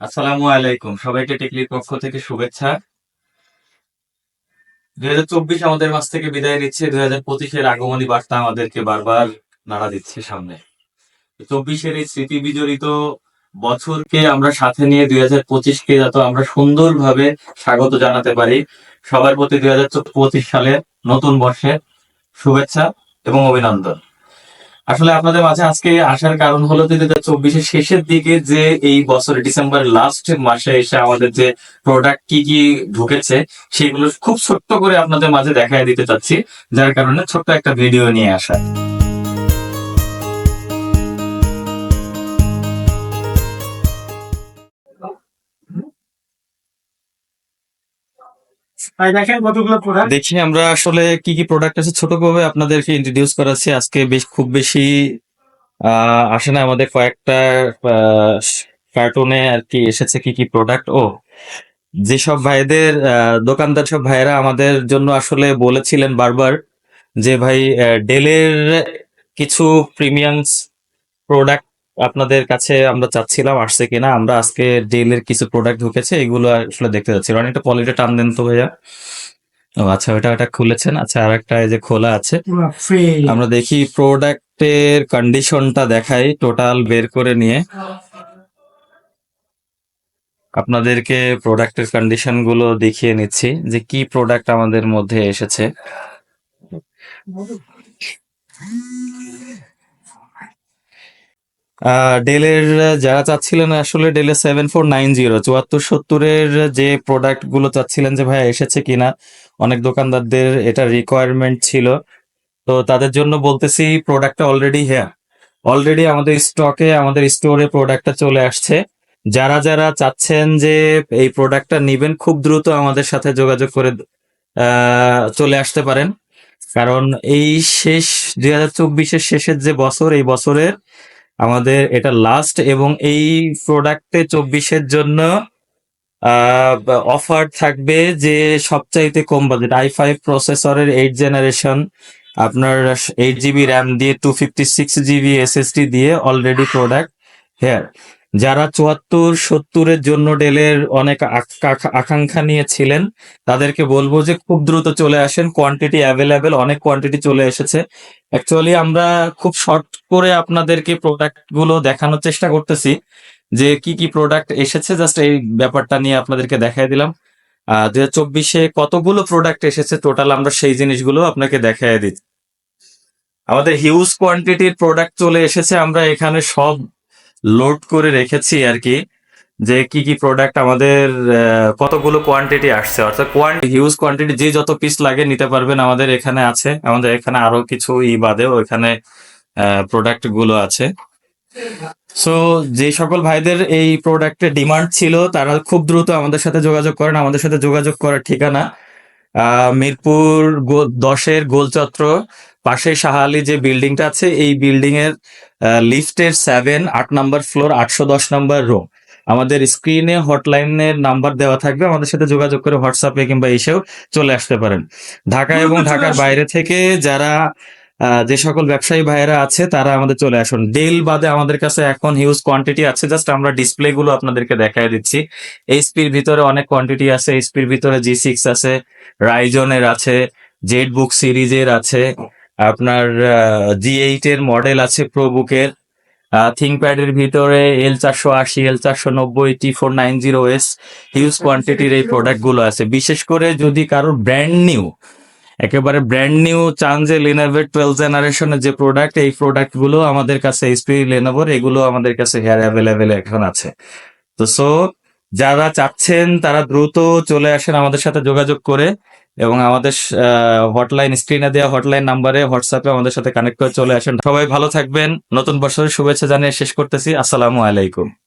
আসসালামু আলাইকুম। সবাইকে টেকলির পক্ষ থেকে শুভেচ্ছা। দুই হাজার চব্বিশ আমাদের মাছ থেকে বিদায় নিচ্ছে। দুই হাজার পঁচিশের আগমনী বার্তা আমাদেরকে বারবার নাড়া দিচ্ছে সামনে। চব্বিশের এই স্মৃতি বিজড়িত বছরকে আমরা সাথে নিয়ে দুই হাজার পঁচিশকে যাতে আমরা সুন্দরভাবে স্বাগত জানাতে পারি, সবার প্রতি দুই হাজার পঁচিশ সালের নতুন বর্ষে শুভেচ্ছা এবং অভিনন্দন। আসলে আপনাদের মাঝে আজকে আসার কারণ হলো যে দু হাজার চব্বিশের শেষের দিকে যে এই বছর ডিসেম্বর লাস্ট মাসে এসে আমাদের যে প্রোডাক্ট কি কি ঢুকেছে, সেগুলো খুব ছোট্ট করে আপনাদের মাঝে দেখায় দিতে চাচ্ছি, যার কারণে ছোট্ট একটা ভিডিও নিয়ে আসা দেখি আমরা আসলে কি কি প্রোডাক্ট আছে। ছোট করে আপনাদেরকে ইন্ট্রোডিউস করাচ্ছি। আজকে বেশ, খুব বেশি আসে না। আমাদের কয়েকটা কার্টুনে আর কি এসেছে কি কি প্রোডাক্ট ও, যেসব ভাইদের দোকানদার সব ভাইয়েরা আমাদের জন্য আসলে বলেছিলেন বারবার যে, ভাই ডেলের কিছু প্রিমিয়ামস প্রোডাক্ট আপনাদের কাছে আমরা চাচ্ছিলাম আসছে কিনা আমরা আজকে ডেলের কিছু প্রোডাক্ট ঢুকেছে এগুলো আসলে দেখতে যাচ্ছি। রনি একটা পলিটা টান দেন তো ভাইয়া। ও আচ্ছা ওটা ওটা খুলেছেন। আচ্ছা আর একটা এই যে খোলা আছে। আমরা দেখি প্রোডাক্টের কন্ডিশনটা দেখাই টোটাল বের করে নিয়ে। আপনাদেরকে প্রোডাক্টের কন্ডিশনগুলো দেখিয়ে নিচ্ছি যে কি প্রোডাক্ট আমাদের মধ্যে এসেছে। ডেলের, যারা চাচ্ছিলেন আসলে ডেলের সেভেন ফোর নাইন জিরো চুয়াত্তর সত্তরের যে প্রোডাক্টগুলো চাচ্ছিলেন যে ভাই এসেছে কিনা, অনেক দোকানদারদের এটা রিকোয়ারমেন্ট ছিল। তো তাদের জন্য বলতেছি প্রোডাক্টটা অলরেডি হ্যাঁ অলরেডি আমাদের স্টকে আমাদের স্টোরে প্রোডাক্টটা চলে আসছে। যারা যারা চাচ্ছেন যে এই প্রোডাক্টটা নিবেন, খুব দ্রুত আমাদের সাথে যোগাযোগ করে চলে আসতে পারেন। কারণ এই শেষ, দুই হাজার চব্বিশের শেষের যে বছর, এই বছরের আমাদের এটা লাস্ট এবং এই প্রোডাক্টে চব্বিশের জন্য অফার থাকবে যে সবচাইতে কম বাজেট আই ফাইভ প্রসেসরের এইট জেনারেশন আপনার এইট জিবি র্যাম দিয়ে two fifty six GB SSD দিয়ে অলরেডি প্রোডাক্ট হেয়ার যারা চুয়াত্তর, সত্তরের জন্য ডেলের অনেক আক- আক- আকাঙ্ক্ষা নিয়েছিলেন, তাদেরকে বলব যে খুব দ্রুত চলে আসেন। কোয়ান্টিটি অ্যাভেলেবেল অনেক কোয়ান্টিটি চলে এসেছে। অ্যাকচুয়ালি আমরা খুব শর্ট করে আপনাদেরকে প্রোডাক্টগুলো দেখানোর চেষ্টা করতেছি, যে কি কি প্রোডাক্ট এসেছে। জাস্ট এই ব্যাপারটা নিয়ে আপনাদেরকে দেখাই দিলাম। দুই হাজার চব্বিশে কতগুলো প্রোডাক্ট এসেছে টোটাল আমরা সেই জিনিসগুলো আপনাকে দেখাই দিচ্ছি আমাদের হিউজ কোয়ান্টিটির প্রোডাক্ট চলে এসেছে। আমরা এখানে সব লোড করে রেখেছি আর কি, যে কি কি প্রোডাক্ট আমাদের কতগুলো কোয়ান্টিটি আসছে। অর্থাৎ হিউজ কোয়ান্টিটি যে যত পিস লাগে নিতে পারবেন আমাদের এখানে আছে। আমাদের এখানে আরও কিছু ই বাদেও এখানে প্রোডাক্টগুলো আছে। সো যে সকল ভাইদের এই প্রোডাক্টের ডিমান্ড ছিল, তারা খুব দ্রুত আমাদের সাথে যোগাযোগ করেন। আমাদের সাথে যোগাযোগ করার ঠিকানা মিরপুর দশের গোলচত্র পাশে শাহালি যে বিল্ডিংটা আছে এই বিল্ডিং এর লিফটের সেভেন আট নাম্বার ফ্লোর আটশো দশ নাম্বার রুম আমাদের স্ক্রিনে হটলাইনের নাম্বার দেওয়া থাকবে আমাদের সাথে যোগাযোগ করে হোয়াটসঅ্যাপে কিংবা এসেও চলে আসতে পারেন। ঢাকা এবং ঢাকার বাইরে থেকে যারা আহ, যে সকল ব্যবসায়ী ভাইয়েরা আছে তারা আমাদের চলে আসুন। ডেল বাদে আমাদের কাছে এখন হিউজ কোয়ান্টিটি আছে জাস্ট আমরা ডিসপ্লে গুলো আপনাদেরকে দেখায় দিচ্ছি। এইচপির ভিতরে অনেক কোয়ান্টিটি আছে এইচপির ভিতরে জি সিক্স আছে রাইজনের আছে জেড বুক সিরিজের আছে, আপনার জি এইট এর মডেল আছে প্রো বুকের থিঙ্কপ্যাড এর ভিতরে এল চারশো আশি এল চারশো নব্বই T four nine zero S huge কোয়ান্টিটির এই প্রোডাক্টগুলো আছে। বিশেষ করে যদি কারোর ব্র্যান্ড নিউ একেবারে ব্র্যান্ড নিউ চান যে লেনোভোর টুয়েলভ জেনারেশনের যে প্রোডাক্ট এই প্রোডাক্টগুলো আমাদের কাছে এইচপি লেনোভোর এগুলো আমাদের কাছে হেয়ার অ্যাভেলেবেল এখন আছে। তো সো যারা চাচ্ছেন তারা দ্রুত চলে আসেন আমাদের সাথে যোগাযোগ করে এবং আমাদের হটলাইন স্ক্রিনে দেওয়া হটলাইন নাম্বারে হোয়াটসঅ্যাপে আমাদের সাথে কানেক্ট করে চলে আসেন। সবাই ভালো থাকবেন। নতুন বছরের শুভেচ্ছা জানিয়ে শেষ করতেছি। আসসালামু আলাইকুম।